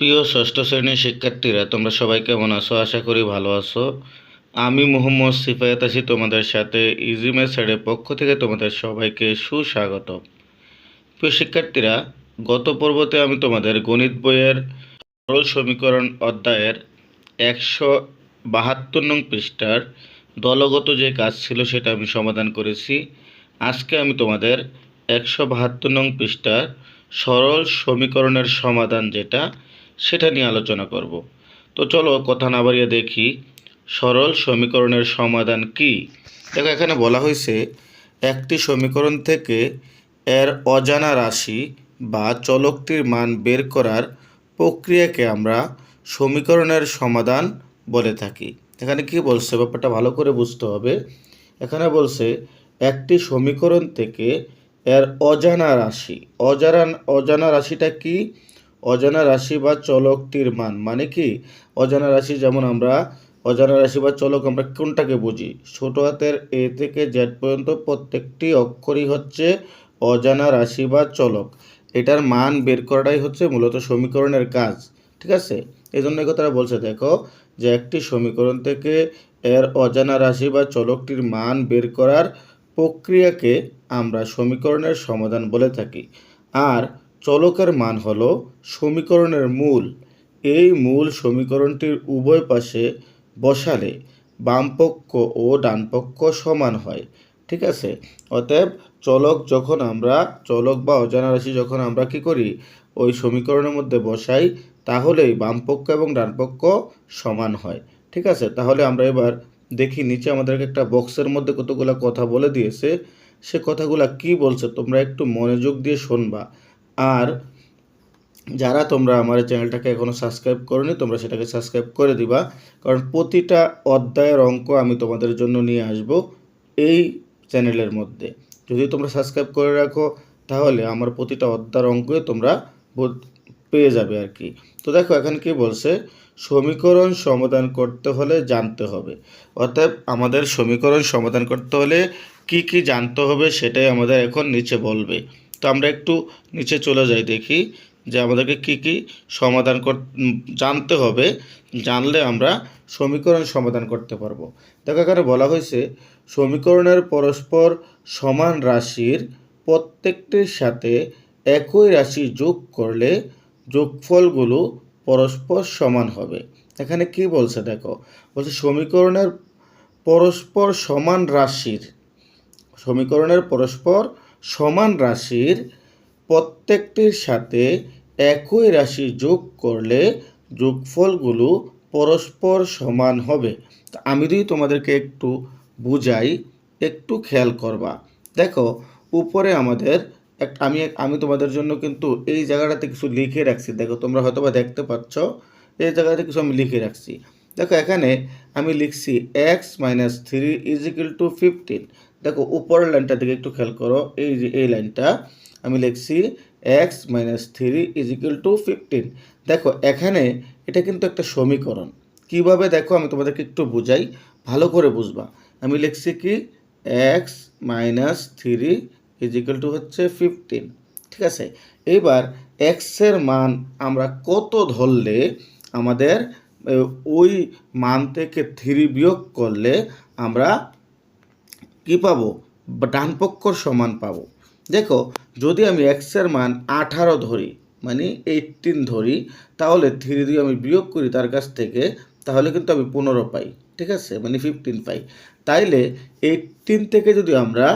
প্রিয় ষষ্ঠ শ্রেণির শিক্ষার্থীরা, তোমরা সবাই কেমন আছো? আশা করি ভালো আছো। আমি মোহাম্মদ সিফায়াত আছি তোমাদের সাথে ইজি মেথডের পক্ষ থেকে তোমাদের সবাইকে সুস্বাগত প্রিয় শিক্ষার্থীরা, গত পর্বতে আমি তোমাদের গণিত বইয়ের সরল সমীকরণ অধ্যায়ের একশো বাহাত্তর নং পৃষ্ঠার দলগত যে কাজ ছিল সেটা আমি সমাধান করেছি। আজকে আমি তোমাদের একশো বাহাত্তর নং পৃষ্ঠার সরল সমীকরণের সমাধান যেটা সেটা নিয়ে আলোচনা করব। তো চলো কথা না বাড়িয়ে দেখি, সরল সমীকরণের সমাধান কি? দেখো, এখানে বলা হয়েছে, একটি সমীকরণ থেকে এর অজানা রাশি বা চলকটির মান বের করার প্রক্রিয়াকে আমরা সমীকরণের সমাধান বলে থাকি। এখানে কি বলছে? ব্যাপারটা ভালো করে বুঝতে হবে। এখানে বলছে, একটি সমীকরণ থেকে এর অজানা রাশি। অজানা অজানা রাশিটা কি? অজানা রাশি বা চলকটির মান। মানে কি? অজানা রাশি যেমন আমরা, অজানা রাশি বা চলক আমরা কোনটাকে বুঝি? ছোট হাতের এ থেকে জেড পর্যন্ত প্রত্যেকটি অক্ষরই হচ্ছে অজানা রাশি বা চলক। এটার মান বের করাটাই হচ্ছে মূলত সমীকরণের কাজ। ঠিক আছে? এই জন্য কথাটা বলছে, দেখো যে একটি সমীকরণ থেকে এর অজানা রাশি বা চলকটির মান বের করার প্রক্রিয়াকে আমরা সমীকরণের সমাধান বলে থাকি। আর চলকের মান হলো সমীকরণের মূল। এই মূল সমীকরণটির উভয় পাশে বসালে বামপক্ষ ও ডানপক্ষ সমান হয়, ঠিক আছে? অতএব চলক যখন আমরা, চলক বা অজানা রাশি যখন আমরা কি করি, ওই সমীকরণের মধ্যে বসাই, তাহলেই বামপক্ষ এবং ডানপক্ষ সমান হয়, ঠিক আছে? তাহলে আমরা এবার দেখি নিচে আমাদেরকে একটা বক্সের মধ্যে কতগুলো কথা বলে দিয়েছে। সে কথাগুলো কি বলছে তোমরা একটু মনোযোগ দিয়ে শুনবা। আর যারা তোমরা আমার চ্যানেলটাকে এখনও সাবস্ক্রাইব করোনি, তোমরা সেটাকে সাবস্ক্রাইব করে দিবা। কারণ প্রতিটা অধ্যায়ের অঙ্ক আমি তোমাদের জন্য নিয়ে আসব এই চ্যানেলের মধ্যে। যদি তোমরা সাবস্ক্রাইব করে রাখো, তাহলে আমার প্রতিটা অধ্যায়ের অঙ্কই তোমরা পেয়ে যাবে আর কি। তো দেখো, এখন কি বলছে? সমীকরণ সমাধান করতে হলে জানতে হবে। অর্থাৎ আমাদের সমীকরণ সমাধান করতে হলে কি কি জানতে হবে সেটাই আমাদের এখন নিচে বলবে। তো আমরা একটু নিচে চলে যাই দেখি যে আমাদেরকে কি কি সমাধান জানতে হবে। জানলে আমরা সমীকরণ সমাধান করতে পারব। দেখো এখানে বলা হয়েছে, সমীকরণের পরস্পর সমান রাশির প্রত্যেকটির সাথে একই রাশি যোগ করলে যোগফলগুলো পরস্পর সমান হবে। এখানে কি বলছে দেখো, বলছে সমীকরণের পরস্পর সমান রাশির, সমীকরণের পরস্পর সমান রাশির প্রত্যেকটির সাথে একই রাশি যোগ করলে যোগফলগুলো পরস্পর সমান হবে। আমি যদি তোমাদেরকে একটু বুঝাই, একটু খেয়াল করবা। দেখো, উপরে আমাদের এক আমি আমি তোমাদের জন্য কিন্তু এই জায়গাটাতে কিছু লিখে রাখছি। দেখো, তোমরা হয়তো বা দেখতে পাচ্ছ, এই জায়গাতে কিছু আমি লিখে রাখছি। দেখো, এখানে আমি লিখছি x minus three is to fifteen দেখো, উপরের লাইনটা দিকে একটু খেয়াল করো। এই যে, এই লাইনটা আমি লিখছি x minus three is equal to fifteen দেখো, এখানে এটা কিন্তু একটা সমীকরণ। কীভাবে দেখো, আমি তোমাদেরকে একটু বুঝাই। ভালো করে বুঝবা। আমি লিখছি কি? X minus three is equal to হচ্ছে ফিফটিন ঠিক আছে? এবার এক্সের মান আমরা কত ধরলে আমাদের ওই মান থেকে থ্রি বিয়োগ করলে আমরা কি পাবো? ডান পক্ষর সমান পাবো। দেখো, যদি আমি এক্সের মান আঠারো ধরি মানে এইটিন ধরি, তাহলে থ্রি দিয়ে আমি বিয়োগ করি তার কাছ থেকে, তাহলে কিন্তু আমি পনেরো পাই, ঠিক আছে? মানে ফিফটিন পাই। তাইলে এইটিন থেকে যদি আমরা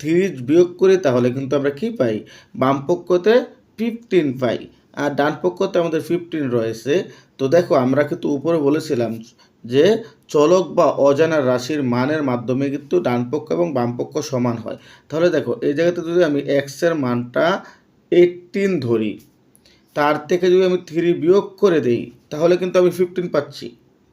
থ্রি বিয়োগ করি, তাহলে কিন্তু আমরা কি পাই? বাম পক্ষতে ফিফটিন পাই, আর ডান পক্ষতে আমাদের ফিফটিন রয়েছে। তো দেখো, আমরা কিন্তু উপরে বলেছিলাম যে চলক বা অজানা রাশির মানের মাধ্যমে কিন্তু ডান পক্ষ এবং বাম পক্ষ সমান হয়। তাহলে দেখো, এই জায়গাতে যদি আমি এক্সের মানটা এইটিন ধরি, তার থেকে যদি আমি থ্রি বিয়োগ করে দেই, তাহলে কিন্তু আমি ফিফটিন পাচ্ছি,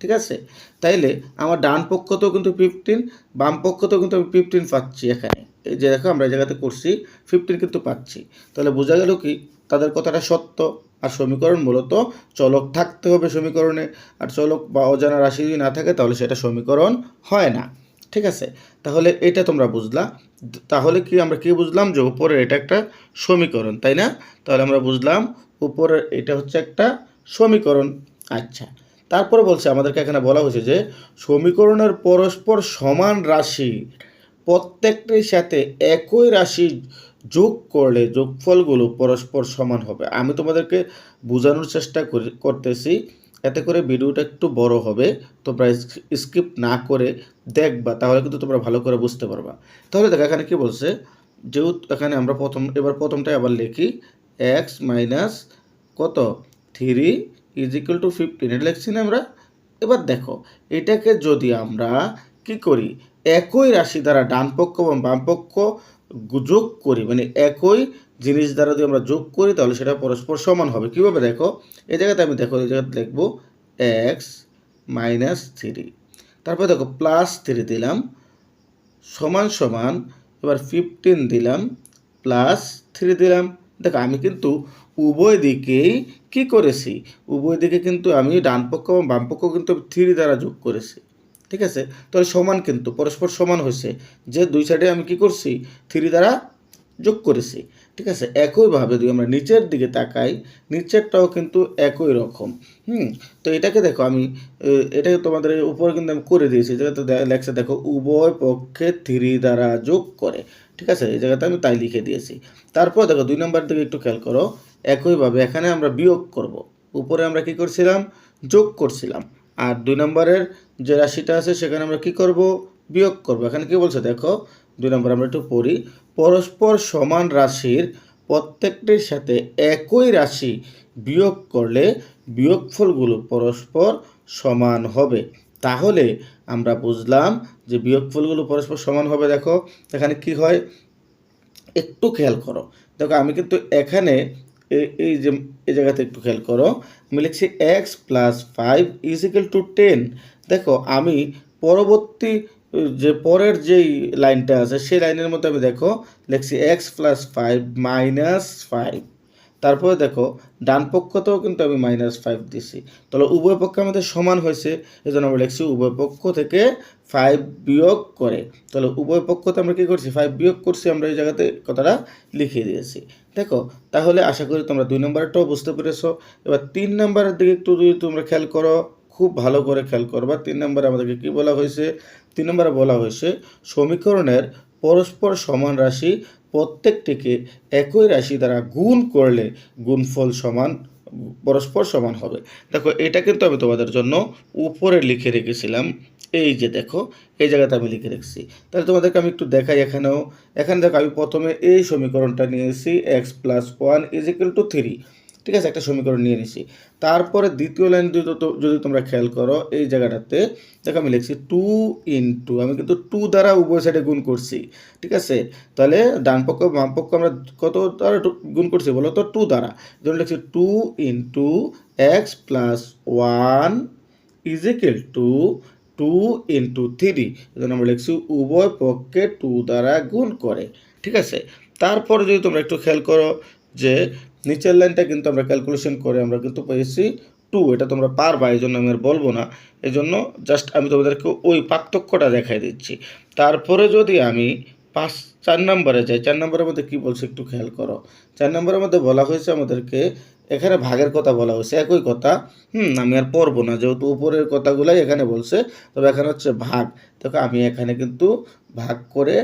ঠিক আছে? তাইলে আমার ডান পক্ষতেও কিন্তু ফিফটিন বাম পক্ষতেও কিন্তু আমি ফিফটিন পাচ্ছি এখানে। এই যে দেখো, আমরা এই জায়গাতে করছি ফিফটিন কিন্তু পাচ্ছি। তাহলে বোঝা গেল কি? তাদের কথাটা সত্য। আর সমীকরণ মূলত চলক থাকতে হবে সমীকরণে। আর চলক বা অজানা রাশি যদি না থাকে, তাহলে সেটা সমীকরণ হয় না। ঠিক আছে? তাহলে এটা তোমরা বুঝলা। তাহলে কি আমরা কি বুঝলাম? যে উপরের এটা একটা সমীকরণ, তাই না? তাহলে আমরা বুঝলাম উপরের এটা হচ্ছে একটা সমীকরণ। আচ্ছা। তারপরে বলছে, আমাদেরকে এখানে বলা হয়েছে যে সমীকরণের পরস্পর সমান রাশি প্রত্যেকটির সাথে একই রাশি যোগ করলে যোগফলগুলো পরস্পর সমান হবে। আমি তোমাদেরকে বোঝানোর চেষ্টা করি, করতেছি। এতে করে ভিডিওটা একটু বড় হবে, তোমরা স্কিপ না করে দেখবা, তাহলে কিন্তু তোমরা ভালো করে বুঝতে পারবা। তাহলে দেখো, এখানে কি বলছে? যেহেতু এখানে আমরা প্রথম, এবার প্রথমটাই আবার লিখি। এক্স মাইনাস কত? Three is equal to fifteen. এটা লিখছি না আমরা? এবার দেখো, এটাকে যদি আমরা কি করি? একই রাশি দ্বারা ডান পক্ষ এবং বাম পক্ষ গু- যোগ করি মানে একই জিনিস দ্বারা যদি আমরা যোগ করি, তাহলে সেটা পরস্পর সমান হবে। কীভাবে দেখো? এই জায়গাতে আমি দেখো, এই জায়গাতে লিখব এক্স মাইনাস থ্রি তারপর দেখো প্লাস থ্রি দিলাম, সমান সমান, এবার ফিফটিন দিলাম প্লাস থ্রি দিলাম। দেখো, আমি কিন্তু উভয় দিকেই কি করেছি? উভয় দিকে কিন্তু আমি ডান পক্ষ এবং বাম পক্ষ কিন্তু থ্রি দ্বারা যোগ করেছি। ঠিক আছে? তাহলে সমান কিন্তু, পরস্পর সমান হয়েছে। যে দুই সাইডে আমি কি করছি? থ্রি দ্বারা যোগ করেছি। ঠিক আছে? একইভাবে যদি আমরা নিচের দিকে তাকাই, নিচেরটাও কিন্তু একই রকম। হুম? তো এটাকে দেখো, আমি এটাকে তোমাদের উপরে কিন্তু আমি করে দিয়েছি। দে- লেখছে দেখো, উভয় পক্ষে থ্রি দ্বারা যোগ করে। ঠিক আছে? এই জায়গাতে আমি তাই লিখে দিয়েছি। তারপর দেখো, দুই নম্বর দিকে একটু খেয়াল করো। একইভাবে এখানে আমরা বিয়োগ করব। উপরে আমরা কি করছিলাম? যোগ করছিলাম। আর দুই নম্বরের যে রাশিটা আছে, সেখানে আমরা কি করব? বিয়োগ করব। এখানে কি বলছে? দেখো, দুই নম্বর আমরা একটু পড়ি। পরস্পর সমান রাশির প্রত্যেকটির সাথে একই রাশি বিয়োগ করলে বিয়োগফলগুলো পরস্পর সমান হবে। তাহলে আমরা বুঝলাম যে বিয়োগফলগুলো পরস্পর সমান হবে। দেখো, এখানে কি হয়? একটু খেয়াল করো। দেখো, আমি কিন্তু এখানে এই যে, এই জায়গাতে একটু খেয়াল করো। আমি লিখছি x plus five is equal to ten দেখো, আমি পরবর্তী, যে পরের যেই লাইনটা আছে, সেই লাইনের মধ্যে আমি দেখো, লিখছি x plus five minus five তারপরে দেখো, ডান পক্ষতেও কিন্তু আমি মাইনাস ফাইভ দিছি। তাহলে উভয় পক্ষ আমাদের সমান হয়েছে এই জন্য আমরা লিখছি উভয় পক্ষ থেকে ফাইভ বিয়োগ করে। তাহলে উভয় পক্ষতে আমরা কী করছি? ফাইভ বিয়োগ করছি, আমরা এই জায়গাতে কথাটা লিখে দিয়েছি। দেখো, তাহলে আশা করি তোমরা দুই নম্বরটাও বুঝতে পেরেছ। এবার তিন নম্বরের দিকে একটু যদি তোমরা খেয়াল করো, খুব ভালো করে খেয়াল করবা। তিন নম্বরে আমাদেরকে কি বলা হয়েছে? তিন নম্বরে বলা হয়েছে, সমীকরণের পরস্পর সমান রাশি প্রত্যেকটিকে একই রাশি দ্বারা গুণ করলে গুণফল সমান, পরস্পর সমান হবে। দেখো, এটা কিন্তু আমি তোমাদের জন্য উপরে লিখে রেখেছিলাম। এই যে দেখো, এই জায়গাতে আমি লিখে রেখেছি। তাহলে তোমাদেরকে আমি একটু দেখাই এখানেও। এখানে দেখো, আমি প্রথমে এই সমীকরণটা নিয়েছি x plus one is equal to three ঠিক আছে, একটা সমীকরণ নিয়ে নিছি। তারপরে দ্বিতীয় লাইন যদি তোমরা খেয়াল করো, এই জায়গাটাতে, দেখো আমি লিখছি টু ইন্টু আমি কিন্তু টু দ্বারা উভয় সাইডে গুণ করছি, ঠিক আছে? তাহলে ডান পক্ষ, বাম পক্ষ আমরা কত দ্বারা গুণ করছি বলো তো? টু দ্বারা। যেমন লিখছি two into x plus one is equal to two into three এজন্য আমরা লিখছি উভয় পক্ষে টু দ্বারা গুণ করে, ঠিক আছে? তারপরে যদি তোমরা একটু খেয়াল করো যে নিচের লাইনটা কিন্তু আমরা ক্যালকুলেশন করে আমরা কিন্তু পেয়েছি টু এটা তোমরা পারবা, এই জন্য আমি আর বলব না। এই জন্য জাস্ট আমি তোমাদেরকে ওই পার্থক্যটা দেখাই দিচ্ছি। তারপরে যদি আমি পাঁচ, চার নম্বরে যাই, চার নম্বরের মধ্যে কী বলছে একটু খেয়াল করো। চার নম্বরের মধ্যে বলা হয়েছে আমাদেরকে, এখানে ভাগের কথা বলা হয়েছে, একই কথা। হুম, আমি আর পড়ব না, যেহেতু উপরের কথাগুলাই এখানে বলছে, তবে এখানে হচ্ছে ভাগ। দেখো আমি এখানে কিন্তু ভাগ করে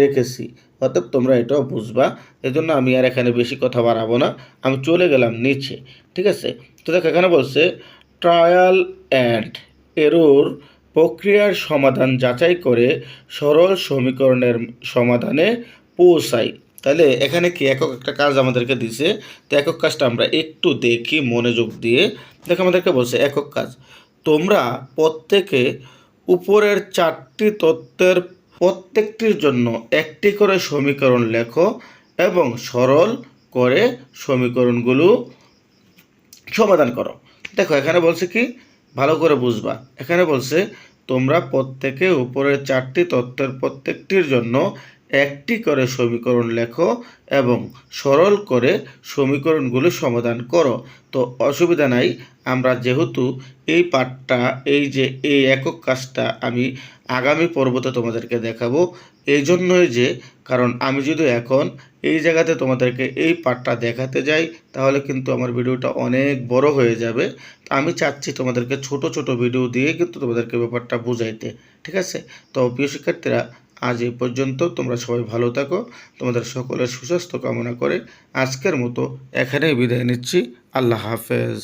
রেখেছি। অর্থাৎ তোমরা এটাও বুঝবা, এজন্য আমি আর এখানে বেশি কথা বাড়াবো না। আমি চলে গেলাম নিচে, ঠিক আছে? তো দেখো, এখানে বলছে ট্রায়াল অ্যান্ড এরোর প্রক্রিয়ার সমাধান যাচাই করে সরল সমীকরণের সমাধানে পৌঁছাই। তাহলে এখানে কি একক একটা কাজ আমাদেরকে দিছে? তো একক কাজটা আমরা একটু দেখি মনোযোগ দিয়ে। দেখো, আমাদেরকে বলছে, একক কাজ। তোমরা প্রত্যেকে উপরের চারটি তত্ত্বের প্রত্যেকটির জন্য একটি করে সমীকরণ লেখো এবং সরল করে সমীকরণগুলো সমাধান করো। দেখো, এখানে বলছে কি? ভালো করে বুঝবা। এখানে বলছে, তোমরা প্রত্যেকে উপরের চারটি তত্ত্বের প্রত্যেকটির জন্য একটি করে সমীকরণ লেখো এবং সরল করে সমীকরণগুলো সমাধান করো। তো, অসুবিধা নাই। আমরা যেহেতু এই পাঠটা, এই যে এই একক কাজটা আমি আগামী পর্বতে তোমাদেরকে দেখাবো, এই জন্যই যে, কারণ আমি যদি এখন এই জায়গাতে তোমাদেরকে এই পাঠটা দেখাতে যাই, তাহলে কিন্তু আমার ভিডিওটা অনেক বড় হয়ে যাবে। আমি চাচ্ছি তোমাদেরকে ছোট ছোট ভিডিও দিয়ে কিন্তু তোমাদেরকে ব্যাপারটা বুঝাইতে, ঠিক আছে? তো প্রিয় শিক্ষার্থীরা, আজ এই পর্যন্ত তোমরা সবাই ভালো থাকো, তোমাদের সকলের সুস্বাস্থ্য কামনা করে আজকের মতো এখানেই বিদায় নিচ্ছি, আল্লাহ হাফেজ।